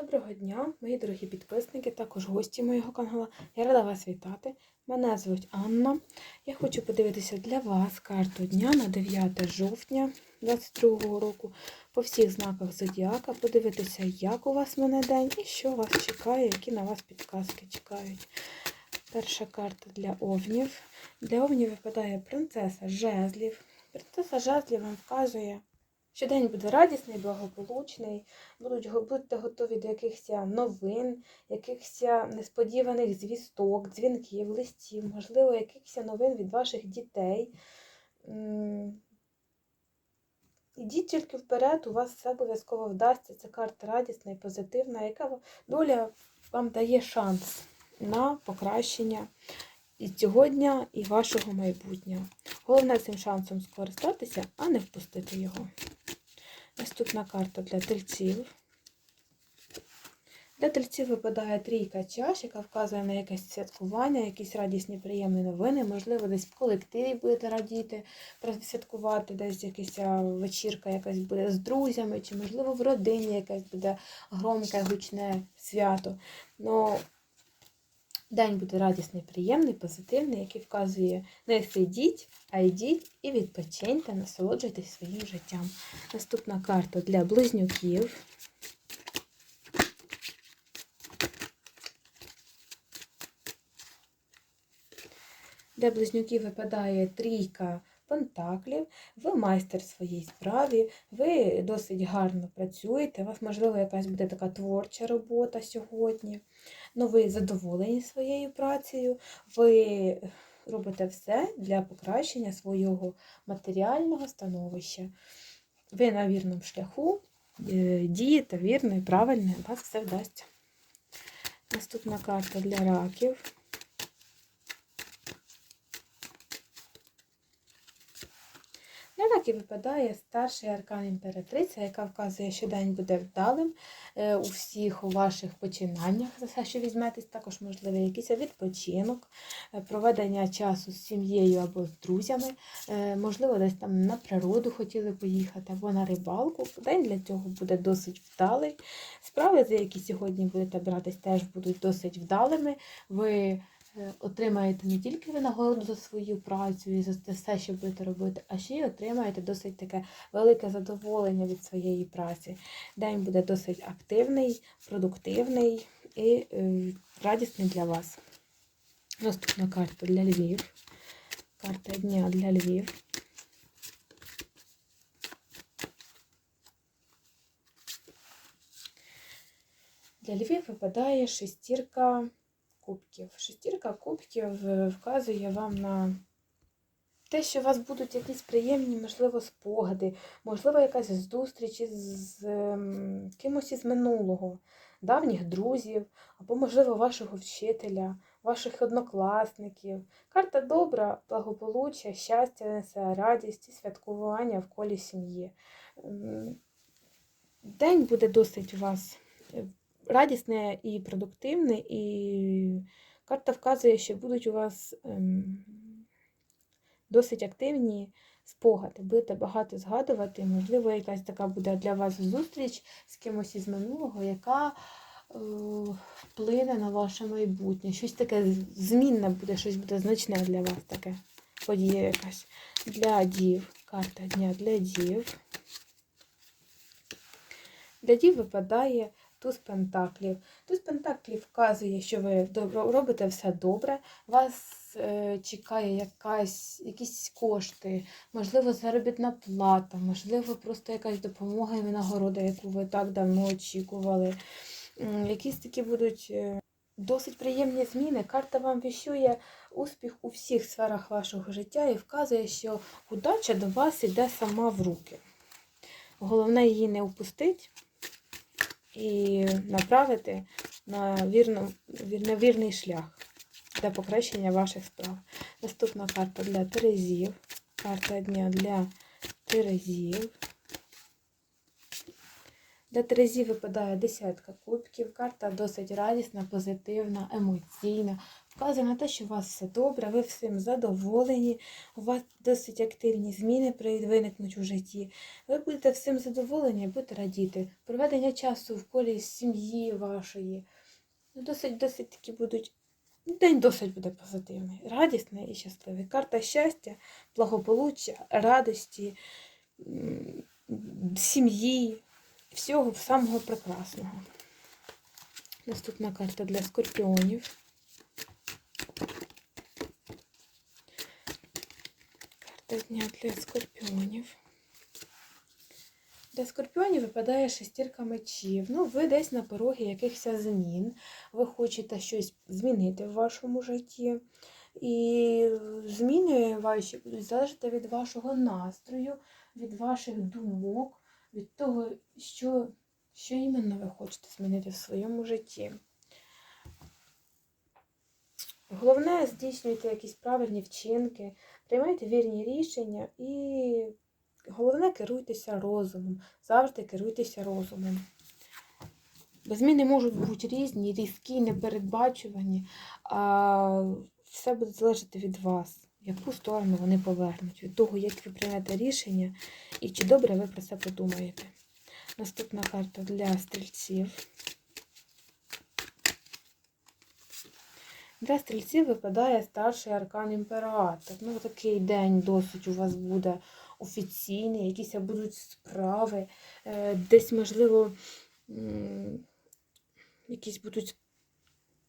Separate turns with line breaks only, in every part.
Доброго дня, мої дорогі підписники, також гості моєго каналу. Я рада вас вітати. Мене звуть Анна. Я хочу подивитися для вас карту дня на 9 жовтня 2022 року по всіх знаках зодіака, подивитися, як у вас мене день і що вас чекає, які на вас підказки чекають. Перша карта для овнів. Для овнів випадає принцеса жезлів. Принцеса жезлів вам вказує. Що день буде радісний, благополучний, будуть, будьте готові до якихось новин, якихось несподіваних звісток, дзвінків, листів, можливо, якихось новин від ваших дітей. Ідіть тільки вперед, у вас все обов'язково вдасться. Це карта радісна і позитивна, яка доля вам дає шанс на покращення і цього дня, і вашого майбутнього. Головне цим шансом скористатися, а не впустити його. Наступна карта для тельців. Для тельців випадає трійка чаш, яка вказує на якесь святкування, якісь радісні, приємні новини. Можливо, десь в колективі будете радіти, святкувати, десь якась вечірка якась буде з друзями, чи, можливо, в родині якесь буде громке, гучне свято. Но день буде радісний, приємний, позитивний, який вказує не сидіть, а йдіть і відпочиньте, насолоджуйтесь своїм життям. Наступна карта для близнюків. Для близнюків випадає трійка пентаклів, ви майстер своїй справі, ви досить гарно працюєте, у вас, можливо, якась буде така творча робота сьогодні, але ви задоволені своєю працею, ви робите все для покращення свого матеріального становища. Ви на вірному шляху, е, дієте вірно і правильно, у вас все вдасться. Наступна карта для раків. Для раків випадає старший аркан імператриця, яка вказує, що день буде вдалим е, у всіх ваших починаннях, за все, що візьметесь, також можливий якийсь відпочинок, е, проведення часу з сім'єю або з друзями, е, можливо, десь там на природу хотіли поїхати або на рибалку. День для цього буде досить вдалий. Справи, за які сьогодні будете братись, теж будуть досить вдалими. Ви отримаєте не тільки винагороду за свою працю і за все, що будете робити, а ще й отримаєте досить таке велике задоволення від своєї праці. День буде досить активний, продуктивний і е, радісний для вас. Наступна карта для Львів. Карта дня для Львів. Для Львів випадає шестірка кубків. Шестірка кубків е, вказує вам на те, що у вас будуть якісь приємні, можливо, спогади, можливо, якась зустріч із ем, кимось із минулого, давніх друзів, або, можливо, вашого вчителя, ваших однокласників. Карта добра, благополуччя, щастя несе, радість і святкування в колі сім'ї. Ем, День буде досить у вас е, радісне і продуктивне, і карта вказує, що будуть у вас ем, досить активні спогади. Будете багато згадувати. Можливо, якась така буде для вас зустріч з кимось із минулого, яка е, вплине на ваше майбутнє. Щось таке змінне буде, щось буде значне для вас таке. Подія якась. Для дів. Карта дня для дів. Для дів випадає туз пентаклів. Туз пентаклів вказує, що ви робите все добре, вас е, чекає якась, якісь кошти, можливо, заробітна плата, можливо, просто якась допомога і винагорода, яку ви так давно очікували. Якісь такі будуть е, досить приємні зміни. Карта вам віщує успіх у всіх сферах вашого життя і вказує, що удача до вас йде сама в руки. Головне її не упустить і направити на, вірну, вір- на вірний шлях для покращення ваших справ. Наступна карта для Терезів. Карта дня для Терезів. Для Терезів випадає десятка кубків. Карта досить радісна, позитивна, емоційна. Вказує на те, що у вас все добре, ви всім задоволені, у вас досить активні зміни виникнуть у житті. Ви будете всім задоволені і будете радіти. Проведення часу в колі сім'ї вашої. Ну, Досить, досить такі будуть. День досить буде позитивний, радісний і щасливий. Карта щастя, благополуччя, радості, сім'ї, всього самого прекрасного. Наступна карта для скорпіонів. Карта дня для скорпіонів. Для скорпіонів випадає шестірка мечів. Ну, ви десь на порогі якихось змін. Ви хочете щось змінити в вашому житті. І зміни ваші будуть залежати від вашого настрою, від ваших думок, від того, що, що іменно ви хочете змінити в своєму житті. Головне, здійснюйте якісь правильні вчинки, приймайте вірні рішення і головне керуйтеся розумом. Завжди керуйтеся розумом. Бо зміни можуть бути різні, різкі, непередбачувані, а все буде залежати від вас, яку сторону вони повернуть, від того, як ви приймете рішення і чи добре ви про це подумаєте. Наступна карта для стрільців. Для стрільців випадає старший аркан імператор. Ну, такий день досить у вас буде офіційний, якісь будуть справи, е, десь, можливо, якісь будуть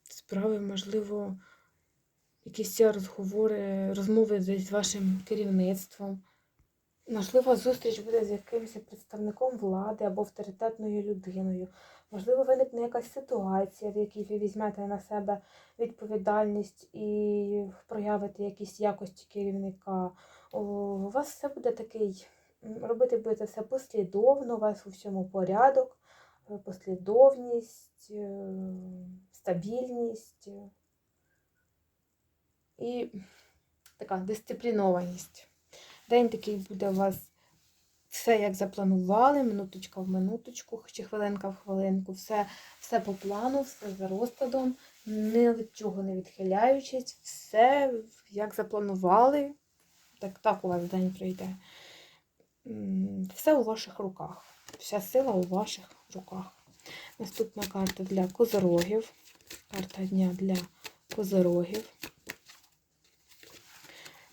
справи, можливо, якісь розговори, розмови десь з вашим керівництвом. Можливо, зустріч буде з якимось представником влади або авторитетною людиною. Можливо, виникне якась ситуація, в якій ви візьмете на себе відповідальність і проявите якісь якості керівника. У вас все буде такий, робити будете все послідовно, у вас у всьому порядок, е, послідовність, е, стабільність е, і така дисциплінованість. День такий буде у вас все як запланували, минуточка в минуточку, чи хвилинка в хвилинку, все, все по плану, все за розкладом, ні від чого не відхиляючись, все як запланували, так, так у вас день пройде. Все у ваших руках. Вся сила у ваших руках. Наступна карта для козорогів. Карта дня для козорогів.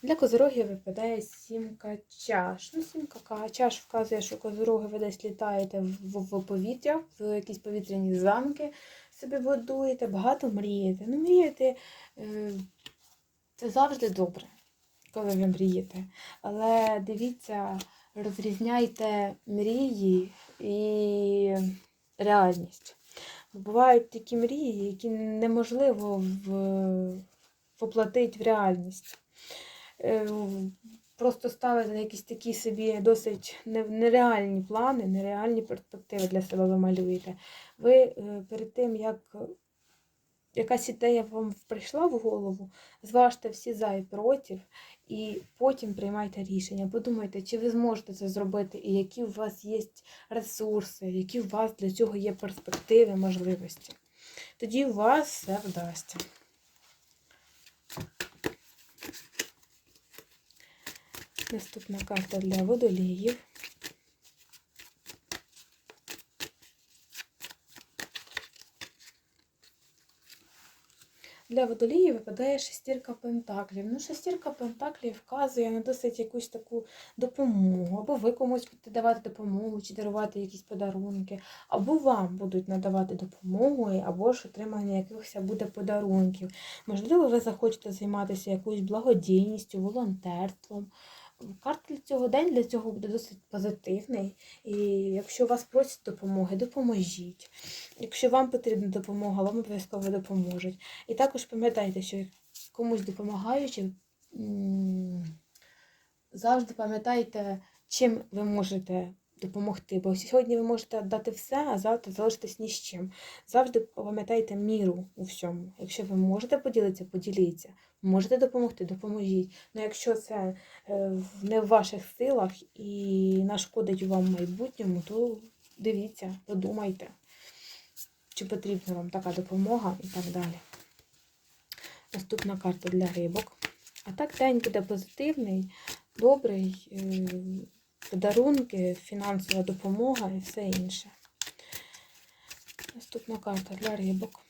Для козорогів випадає сімка чаш. Ну, сімка чаш вказує, що козороги ви десь літаєте в, повітря, в якісь повітряні замки собі будуєте, багато мрієте. Ну, мріяти е, це завжди добре, коли ви мрієте. Але дивіться, розрізняйте мрії і реальність. Бувають такі мрії, які неможливо воплотити в реальність. Е, Просто ставите якісь такі собі досить нереальні плани, нереальні перспективи для себе ви малюєте. Ви е, перед тим, як якась ідея вам прийшла в голову, зважте всі за і проти, і потім приймайте рішення. Подумайте, чи ви зможете це зробити, і які у вас є ресурси, які у вас для цього є перспективи, можливості. Тоді у вас все вдасться. Наступна карта для водоліїв. Для водолії випадає шестірка пентаклів. Ну, шестірка пентаклів вказує на досить якусь таку допомогу. Або ви комусь будете давати допомогу, чи дарувати якісь подарунки, або вам будуть надавати допомогу, або ж отримання якихось буде подарунків. Можливо, ви захочете займатися якоюсь благодійністю, волонтерством. Карта для цього день для цього буде досить позитивний. І якщо вас просять допомоги, допоможіть. Якщо вам потрібна допомога, вам обов'язково допоможуть. І також пам'ятайте, що комусь допомагаючи, завжди пам'ятайте, чим ви можете допомогти. Бо сьогодні ви можете дати все, а завтра залишитись ні з чим. Завжди пам'ятайте міру у всьому. Якщо ви можете поділитися, поділіться. Можете допомогти, допоможіть. Ну якщо це е, не в ваших силах і нашкодить вам в майбутньому, то дивіться, подумайте, чи потрібна вам така допомога і так далі. Наступна карта для рибок. А так день буде позитивний, добрий, е, подарунки, фінансова допомога і все інше. Наступна карта для рибок.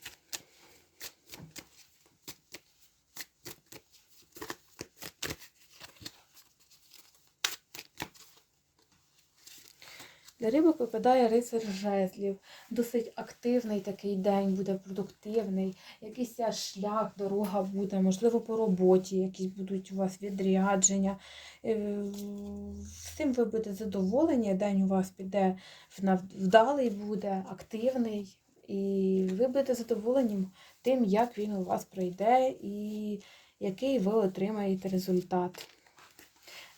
Для рибок випадає рицар жезлів. Досить активний такий день буде продуктивний. Якийсь шлях, дорога буде, можливо, по роботі, якісь будуть у вас відрядження. Е, Всім ви будете задоволені, день у вас піде вдалий буде, активний. І ви будете задоволені тим, як він у вас пройде і який ви отримаєте результат.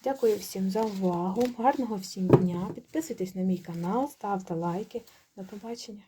Дякую всім за увагу. Гарного всім дня. Підписуйтесь на мій канал, ставте лайки. До побачення.